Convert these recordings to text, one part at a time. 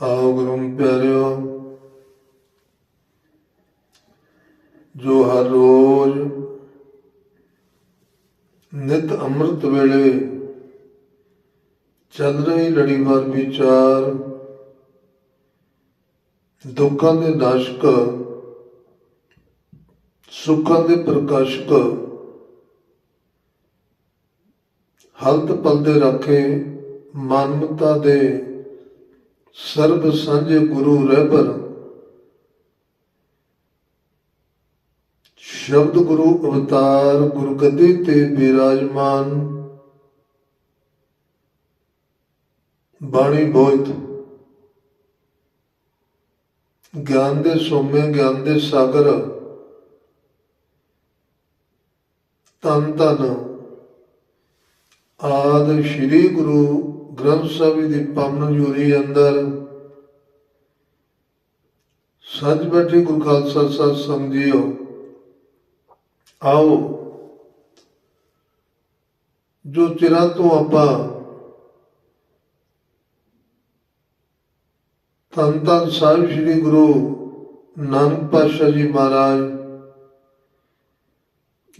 ਆਓ ਗੁਰੂ ਪਿਆਰਿਓ, ਜੋ ਹਰ ਰੋਜ਼ ਨਿਤ ਅੰਮ੍ਰਿਤ ਵੇਲੇ ਚੱਲ ਰਹੀ ਲੜੀਵਾਰ ਵਿਚਾਰ, ਦੁੱਖਾਂ ਦੇ ਨਾਸ਼ਕ, ਸੁੱਖਾਂ ਦੇ ਪ੍ਰਕਾਸ਼ਕ, ਹਲਤ ਪਲਦੇ ਰੱਖੇ ਮਾਨਵਤਾ ਦੇ ਸਰਬ ਸਾਂਝੇ ਗੁਰੂ ਰਹਿਬਰ ਸ਼ਬਦ ਗੁਰੂ ਅਵਤਾਰ ਗੁਰੂ ਗੱਦੀ ਤੇ ਬਿਰਾਜਮਾਨ ਬਾਣੀ ਬੋਇਤ। ਗਿਆਨ ਦੇ ਸੋਮੇ, ਗਿਆਨ ਦੇ ਸਾਗਰ ਤਨ ਤਨ ਆਦ ਸ੍ਰੀ ਗੁਰੂ ਗ੍ਰੰਥ ਸਾਹਿਬ ਦੀ ਪਵਨ ਜੂਰੀ ਅੰਦਰ। ਸੱਜ ਬੈਠੇ ਗੁਰੂ ਖਾਲਸਾ ਸਤ ਸੰਗਿਓ ਆਓ। ਜੋ ਚਿਰਾਂ ਤੋਂ ਆਪਾਂ ਧੰਨ ਧੰਨ ਸਾਹਿਬ ਸ੍ਰੀ ਗੁਰੂ ਨਾਨਕ ਪਾਤਸ਼ਾਹ ਜੀ ਮਹਾਰਾਜ,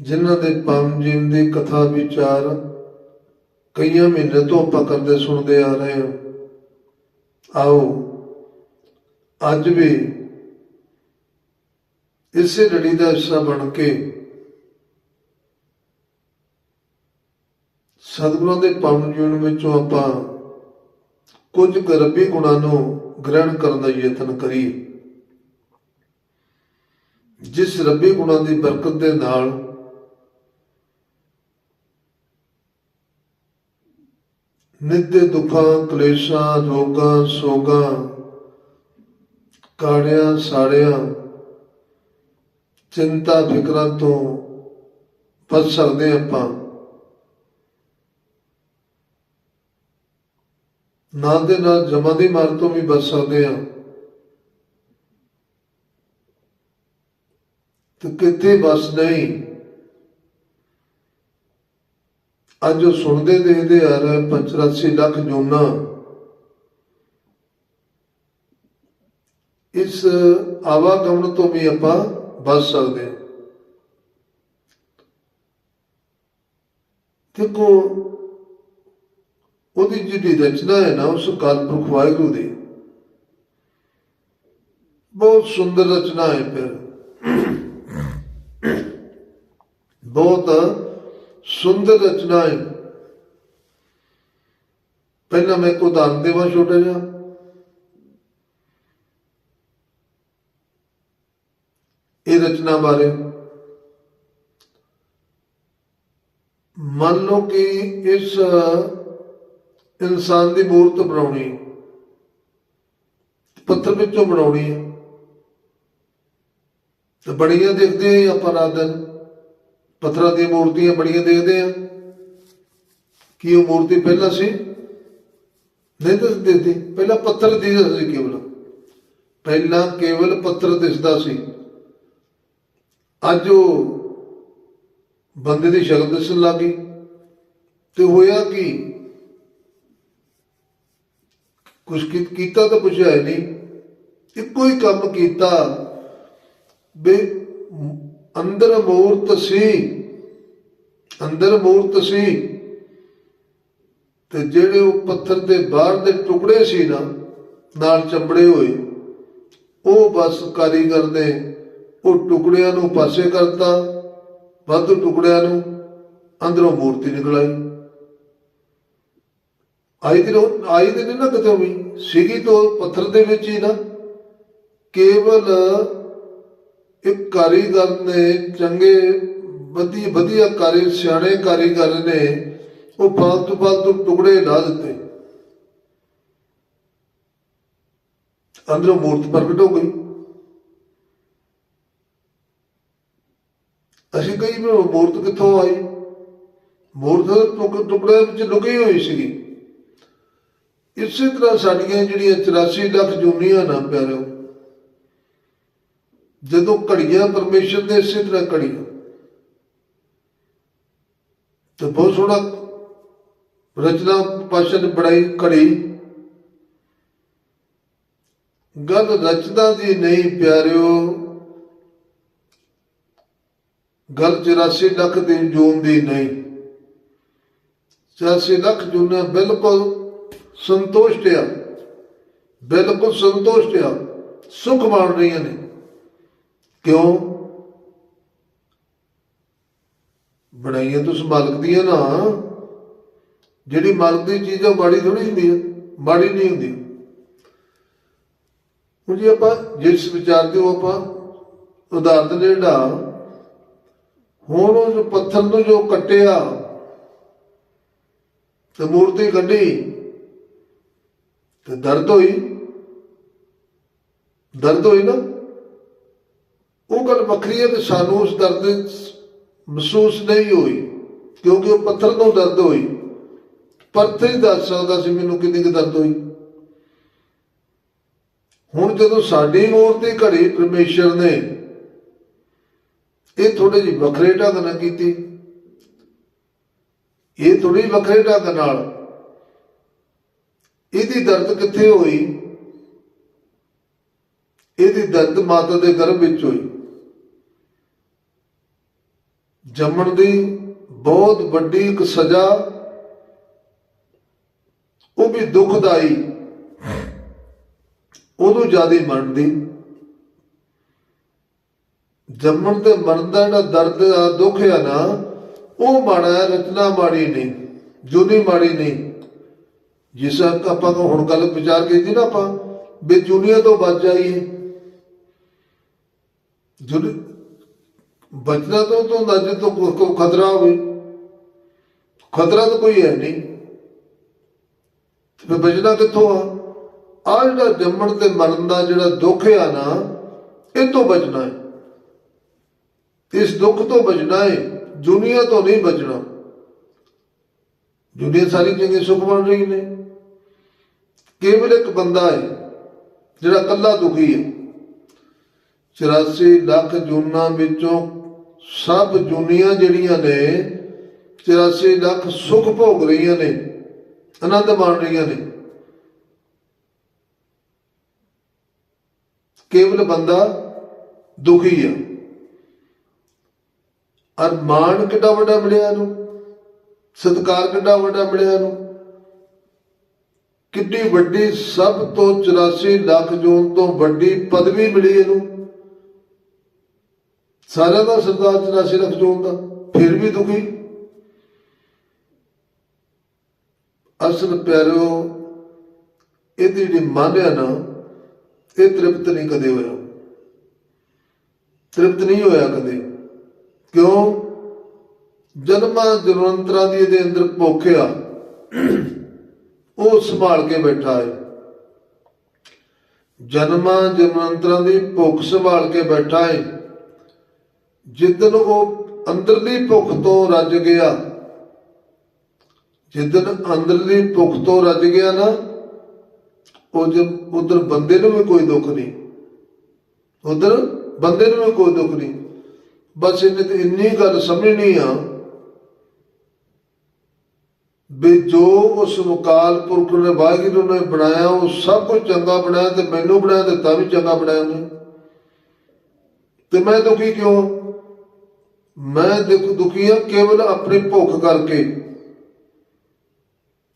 ਜਿਨ੍ਹਾਂ ਦੇ ਪਵਨ ਜੀਵਨ ਦੀ ਕਥਾ ਵਿਚਾਰ ਕਈਆਂ ਮਹੀਨੇ ਤੋਂ ਆਪਾਂ ਕਰਦੇ ਸੁਣਦੇ ਆ ਰਹੇ ਹਾਂ। ਆਓ, ਅੱਜ ਵੀ ਇਸੇ ਲੜੀ ਦਾ ਹਿੱਸਾ ਬਣ ਕੇ ਸਤਿਗੁਰਾਂ ਦੇ ਪਾਵਨ ਜੀਵਨ ਵਿੱਚੋਂ ਆਪਾਂ ਕੁਝ ਗਰਬੀ ਗੁਣਾਂ ਨੂੰ ਗ੍ਰਹਿਣ ਕਰਨ ਦਾ ਯਤਨ ਕਰੀਏ। ਜਿਸ ਰੱਬੀ ਗੁਣਾਂ ਦੀ ਬਰਕਤ ਦੇ ਨਾਲ ਨਿੱਤ ਦੁੱਖਾਂ, ਕਲੇਸ਼ਾਂ, ਰੋਗਾਂ, ਸੋਗਾਂ, ਕਾੜਿਆਂ, ਸਾੜਿਆਂ, ਚਿੰਤਾ, ਫਿਕਰਾਂ ਤੋਂ ਬਚ ਸਕਦੇ ਹਾਂ ਆਪਾਂ। ਨਾਲ ਦੇ ਨਾਲ ਜਮਾਂ ਦੀ ਮਾਰ ਤੋਂ ਵੀ ਬਚ ਸਕਦੇ ਹਾਂ। ਤੇ ਕਿਤੇ ਬਸ ਨਹੀਂ। ਅੱਜ ਉਹ ਸੁਣਦੇ ਦੇਖਦੇ ਆ ਰਹੇ 85 ਲੱਖ ਜੂਨਾ। ਇਸ ਆਵਾਗਮਨ ਤੋਂ ਵੀ ਆਪਾਂ ਬਚ ਸਕਦੇ ਹਾਂ। ਦੇਖੋ, ਉਹਦੀ ਜਿਹੜੀ ਰਚਨਾ ਹੈ ਨਾ, ਉਸ ਕਾਲਪੁਰਖ ਵਾਹਿਗੁਰੂ ਦੀ। ਬਹੁਤ ਸੁੰਦਰ ਰਚਨਾ ਹੈ ਫਿਰ ਬਹੁਤ ਸੁੰਦਰ ਰਚਨਾ ਹੈ। ਪਹਿਲਾਂ ਮੈਂ ਕੋ ਦਾਨ ਦੇਵਾਂ ਛੋਟਾ ਜਿਹਾ। ਇਹ ਰਚਨਾ ਬਾਰੇ ਮੰਨ ਲਓ ਕਿ ਇਸ ਇਨਸਾਨ ਦੀ ਮੂਰਤ ਬਣਾਉਣੀ ਪੱਥਰ ਵਿੱਚੋਂ ਬਣਾਉਣੀ ਹੈ। ਤੇ ਬੜੀਆਂ ਦੇਖਦੇ ਆ ਆਪਾਂ ਰਾਤ ਦਿਨ। ਪੱਥਰਾਂ ਦੀਆਂ ਮੂਰਤੀਆਂ ਬੜੀਆਂ ਦੇਖਦੇ ਆ। ਕੀ ਉਹ ਮੂਰਤੀ ਪਹਿਲਾਂ ਸੀ? ਨਹੀਂ ਤਾਂ ਦਿਖਦੀ ਪਹਿਲਾਂ ਪੱਥਰ ਦਿਸਦਾ ਸੀ ਕੇਵਲ। ਪਹਿਲਾਂ ਕੇਵਲ ਪੱਥਰ ਦਿਸਦਾ ਸੀ। ਅੱਜ ਉਹ ਬੰਦੇ ਦੀ ਸ਼ਕਲ ਦਿਸਣ ਲੱਗੀ ਤੇ ਹੋਇਆ ਕੀ? ਕੁਛ ਕੀਤਾ ਤਾਂ ਕੁਛ ਹੈ ਨਹੀਂ। ਇੱਕੋ ਹੀ ਕੰਮ ਕੀਤਾ। ਬੇ ਅੰਦਰ ਮੂਰਤ ਸੀ। ਅੰਦਰ ਮੂਰਤ ਸੀ। ਤੇ ਜਿਹੜੇ ਉਹ ਪੱਥਰ ਦੇ ਬਾਹਰ ਦੇ ਟੁਕੜੇ ਸੀ ਨਾ, ਨਾਲ ਚੰਬੜੇ ਹੋਏ, ਉਹ ਬਸ ਕਾਰੀਗਰ ਨੇ ਉਹ ਟੁਕੜਿਆਂ ਨੂੰ ਪਾਸੇ ਕਰਤਾ, ਵੱਧ ਟੁਕੜਿਆਂ ਨੂੰ ਅੰਦਰੋਂ ਮੂਰਤੀ ਨਿਕਲ ਆਈ। ਆਈ ਤੇ ਆਈ ਤੇ ਨਹੀਂ ਨਾ ਕਿਤੇ ਵੀ, ਸੀਗੀ ਤਾਂ ਪੱਥਰ ਦੇ ਵਿੱਚ ਹੀ ਨਾ, ਕੇਵਲ ਇੱਕ ਕਾਰੀਗਰ ਨੇ ਚੰਗੇ, ਵਧੀਆ ਵਧੀਆ ਕਾਰੀ, ਸਿਆਣੇ ਕਾਰੀਗਰ ਨੇ ਉਹ ਫਾਲਤੂ ਫਾਲਤੂ ਟੁਕੜੇ ਲਾ ਦਿੱਤੇ। ਅੰਦਰੋਂ ਮੂਰਤ ਪ੍ਰਗਟ ਹੋ ਗਈ। ਅਸੀਂ ਕਹੀ ਵੀ ਮੂਰਤ ਕਿੱਥੋਂ ਆਈ? ਮੂਰਤ ਟੁਕ- ਟੁਕੜਿਆਂ ਵਿੱਚ ਲੁਕੀ ਹੋਈ ਸੀਗੀ। ਇਸੇ ਤਰ੍ਹਾਂ ਸਾਡੀਆਂ ਜਿਹੜੀਆਂ 84 ਲੱਖ ਜੂਨੀਆਂ ਨਾ ਪਿਆਰਿਓ ਜਦੋਂ ਘੜੀਆਂ ਪਰਮੇਸ਼ਰ ਦੇ ਇਸੇ ਤਰ੍ਹਾਂ ਘੜੀਆਂ। ਤੇ ਬਹੁਤ ਸੋਹਣਾ ਰਚਨਾ ਪਾਸ਼ਾ ਨੇ ਬੜਾਈ ਘੜੀ। ਗੱਲ ਰਚਨਾ ਦੀ ਨਹੀਂ ਪਿਆਰਿਓ, ਗੱਲ 84 ਲੱਖ ਦੀ ਜੂਨ ਦੀ ਨਹੀਂ। 84 ਲੱਖ ਜੂਨਾ ਬਿਲਕੁਲ ਸੰਤੁਸ਼ਟ ਆ। ਬਿਲਕੁਲ ਸੰਤੁਸ਼ਟ ਆ। ਸੁਖ ਮਾਣ ਰਹੀਆਂ ਨੇ। ਕਿਉਂ? ਬਣਾਈਆਂ ਤੁਸੀਂ ਮਾਲਕ ਦੀਆਂ ਨਾ। ਜਿਹੜੀ ਮਾਲਕ ਦੀ ਚੀਜ਼ ਆ ਮਾੜੀ ਥੋੜੀ ਹੁੰਦੀ ਹੈ ਮਾੜੀ ਨਹੀਂ ਹੁੰਦੀ। ਹੁਣ ਜੇ ਆਪਾਂ ਜਿਸ ਵਿਚਾਰ ਦੇ ਉਹ ਆਪਾਂ ਉਦਾਹਰਨ ਜਿਹੜਾ ਹੁਣ ਉਹ ਪੱਥਰ ਨੂੰ ਜੋ ਕੱਟਿਆ, ਤੇ ਮੂਰਤੀ ਕੱਢੀ, ਤੇ ਦਰਦ ਹੋਈ। ਦਰਦ ਹੋਈ ਨਾ। ਉਹ ਗੱਲ ਵੱਖਰੀ ਹੈ ਕਿ ਸਾਨੂੰ ਉਸ ਦਰਦ ਮਹਿਸੂਸ ਨਹੀਂ ਹੋਈ, ਕਿਉਂਕਿ ਉਹ ਪੱਥਰ ਤੋਂ ਦਰਦ ਹੋਈ। ਪੱਥਰ ਹੀ ਦੱਸ ਸਕਦਾ ਸੀ ਮੈਨੂੰ ਕਿੰਨੀ ਕੁ ਦਰਦ ਹੋਈ। ਹੁਣ ਜਦੋਂ ਸਾਡੀ ਮੂਰਤੀ ਘੜੀ ਪਰਮੇਸ਼ਰ ਨੇ ਇਹ ਥੋੜੇ ਜਿਹੀ ਵੱਖਰੇ ਢੰਗ ਨਾਲ ਕੀਤੀ। ਇਹ ਥੋੜੀ ਵੱਖਰੇ ਢੰਗ ਨਾਲ ਇਹਦੀ ਦਰਦ ਕਿੱਥੇ ਹੋਈ? ਇਹਦੀ ਦਰਦ ਮਾਤਾ ਦੇ ਗਰਭ ਵਿੱਚ ਹੋਈ। ਜੰਮਣ ਦੀ ਬਹੁਤ ਵੱਡੀ ਇੱਕ ਸਜ਼ਾ, ਉਹ ਵੀ ਦੁਖਦਾਈ। ਉਦੋਂ ਜ਼ਿਆਦਾ ਮਰਨ ਦੀ ਜੰਮਣ ਤੇ ਮਰਨ ਦਾ ਜਿਹੜਾ ਦਰਦ ਆ, ਦੁੱਖ ਆ ਨਾ, ਉਹ ਮਾੜਾ ਰਚਨਾ ਮਾੜੀ ਨਹੀਂ, ਜੂਨੀ ਮਾੜੀ ਨਹੀਂ। ਜਿਸ ਆਪਾਂ ਨੂੰ ਹੁਣ ਗੱਲ ਵਿਚਾਰ ਕੀਤੀ ਨਾ ਆਪਾਂ, ਵੀ ਜੁਨੀਆ ਤੋਂ ਬਚ ਜਾਈਏ। ਜੁਨੀ ਬਚਣਾ ਤੋਂ ਤੋਂ ਨਜ਼ਰ ਤੋਂ ਕੋ ਖਤਰਾ ਹੋਵੇ। ਖਤਰਾ ਤਾਂ ਕੋਈ ਹੈ ਨਹੀਂ। ਤੇ ਬਚਣਾ ਕਿੱਥੋਂ ਆ? ਆ ਜਿਹੜਾ ਜੰਮਣ ਤੇ ਮਰਨ ਦਾ ਜਿਹੜਾ ਦੁੱਖ ਆ ਨਾ, ਇਹ ਤੋਂ ਬਚਣਾ ਹੈ। ਇਸ ਦੁੱਖ ਤੋਂ ਬਚਣਾ ਹੈ, ਦੁਨੀਆ ਤੋਂ ਨਹੀਂ ਬਚਣਾ। ਦੁਨੀਆ ਸਾਰੀ ਚੰਗੀ ਸੁੱਖ ਬਣ ਰਹੀ ਨੇ। ਕੇਵਲ ਇੱਕ ਬੰਦਾ ਹੈ, ਜਿਹੜਾ ਇਕੱਲਾ ਦੁਖੀ ਹੈ। 84 ਲੱਖ ਜੂਨਾਂ ਵਿੱਚੋਂ ਸਭ ਜੁਨੀਆਂ ਜਿਹੜੀਆਂ ਨੇ 84 ਲੱਖ ਸੁਖ ਭੋਗ ਰਹੀਆਂ ਨੇ, ਆਨੰਦ ਮਾਣ ਰਹੀਆਂ ਨੇ। ਕੇਵਲ ਬੰਦਾ ਦੁਖੀ ਆ। ਅਰ ਮਾਣ ਕਿੱਡਾ ਵੱਡਾ ਮਿਲਿਆ ਨੂੰ ਸਤਕਾਰ ਕਿੱਡਾ ਵੱਡਾ ਮਿਲਿਆ ਨੂੰ ਕਿੱਡੀ ਵੱਡੀ ਸਭ ਤੋਂ 84 ਲੱਖ ਜੂਨ ਤੋਂ ਵੱਡੀ ਪਦਵੀ ਮਿਲੀ ਇਹਨੂੰ? ਸਾਰਿਆਂ ਦਾ ਸਰਦਾਰ 84 ਲੱਖ ਜੂਨ ਦਾ, ਫਿਰ ਵੀ ਦੁਖੀ। ਅਸਲ ਪਿਆਰੋ ਇਹਦੀ ਜਿਹੜੀ ਮਨ ਹੈ ਨਾ, ਇਹ ਤ੍ਰਿਪਤ ਨਹੀਂ ਕਦੇ ਹੋਇਆ। ਤ੍ਰਿਪਤ ਨਹੀਂ ਹੋਇਆ ਕਦੇ। ਕਿਉਂ? ਜਨਮਾਂ ਜਨਵੰਤਰਾਂ ਦੀ ਇਹਦੇ ਅੰਦਰ ਭੁੱਖ ਆ। ਉਹ ਸੰਭਾਲ ਕੇ ਬੈਠਾ ਹੈ। ਜਨਮਾਂ ਜਨਵੰਤਰਾਂ ਦੀ ਭੁੱਖ ਸੰਭਾਲ ਕੇ ਬੈਠਾ ਹੈ। ਜਿੱਦਨ ਉਹ ਅੰਦਰਲੀ ਭੁੱਖ ਤੋਂ ਰੱਜ ਗਿਆ, ਜਿੱਦਨ ਅੰਦਰਲੀ ਭੁੱਖ ਤੋਂ ਰੱਜ ਗਿਆ ਨਾ, ਉਹ ਜਦ ਉਧਰ ਬੰਦੇ ਨੂੰ ਵੀ ਕੋਈ ਦੁੱਖ ਨਹੀਂ। ਉਧਰ ਬੰਦੇ ਨੂੰ ਵੀ ਕੋਈ ਦੁੱਖ ਨਹੀਂ। ਬਸ ਇਹਨੇ ਤੇ ਇੰਨੀ ਗੱਲ ਸਮਝਣੀ ਆ ਵੀ ਜੋ ਉਸ ਮੁਕਾਲ ਪੁਰਖ ਨੇ ਵਾਹਿਗੁਰੂ ਨੇ ਬਣਾਇਆ, ਉਹ ਸਭ ਕੁਝ ਚੰਗਾ ਬਣਾਇਆ ਤੇ ਮੈਨੂੰ ਬਣਾਇਆ ਤੇ ਤਾਂ ਵੀ ਚੰਗਾ ਬਣਾਇਆ ਉਹਨੇ। ਤੇ ਮੈਂ ਦੁਖੀ ਕਿਉਂ ਮੈਂ ਦੁਖ ਦੁਖੀ ਹਾਂ, ਕੇਵਲ ਆਪਣੀ ਭੁੱਖ ਕਰਕੇ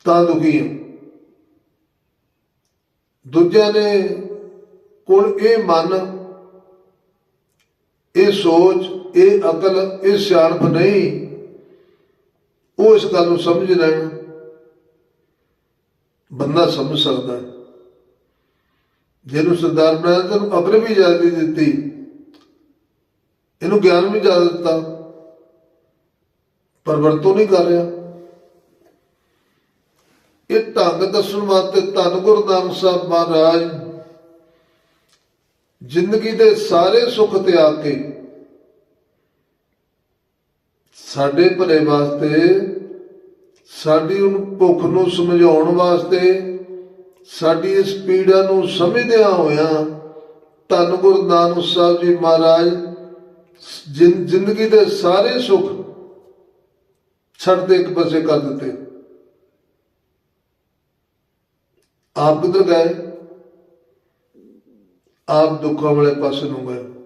ਤਾਂ ਦੁਖੀ ਹਾਂ। ਦੂਜਿਆਂ ਨੇ ਕੋਲ ਇਹ ਮਨ, ਇਹ ਸੋਚ, ਇਹ ਅਕਲ, ਇਹ ਸਿਆਣਪ ਨਹੀਂ, ਉਹ ਇਸ ਗੱਲ ਨੂੰ ਸਮਝ ਲੈਣ ਬੰਦਾ ਸਮਝ ਸਕਦਾ ਜਿਹਨੂੰ ਸਰਦਾਰ ਬਣਾਇਆ ਤੇ ਉਹਨੂੰ ਅਕਲ ਵੀ ਜ਼ਿਆਦਾ ਦਿੱਤੀ ਇਹਨੂੰ ਗਿਆਨ ਵੀ ਜ਼ਿਆਦਾ ਦਿੱਤਾ, ਪਰ ਵਰਤੋਂ ਨਹੀਂ ਕਰ ਰਿਹਾ। ਇਹ ਢੰਗ ਦੱਸਣ ਵਾਸਤੇ ਧੰਨ ਗੁਰੂ ਨਾਨਕ ਸਾਹਿਬ ਮਹਾਰਾਜ, ਜ਼ਿੰਦਗੀ ਦੇ ਸਾਰੇ ਸੁੱਖ ਤਿਆਗ ਕੇ ਸਾਡੇ ਭਲੇ ਵਾਸਤੇ, ਸਾਡੀ ਉਹਨੂੰ ਭੁੱਖ ਨੂੰ ਸਮਝਾਉਣ ਵਾਸਤੇ, ਸਾਡੀ ਇਸ ਪੀੜਾ ਨੂੰ ਸਮਝਦਿਆਂ ਹੋਇਆਂ ਧੰਨ ਗੁਰੂ ਨਾਨਕ ਸਾਹਿਬ ਜੀ ਮਹਾਰਾਜ ਜ਼ਿੰਦਗੀ ਦੇ ਸਾਰੇ ਸੁੱਖ ਛੱਡ ਦੇ ਇੱਕ ਪਾਸੇ ਕਰ ਦਿੱਤੇ। ਆਪ ਕਿੱਧਰ ਗਏ? ਆਪ ਦੁੱਖਾਂ ਵਾਲੇ ਪਾਸੇ ਨੂੰ ਗਏ।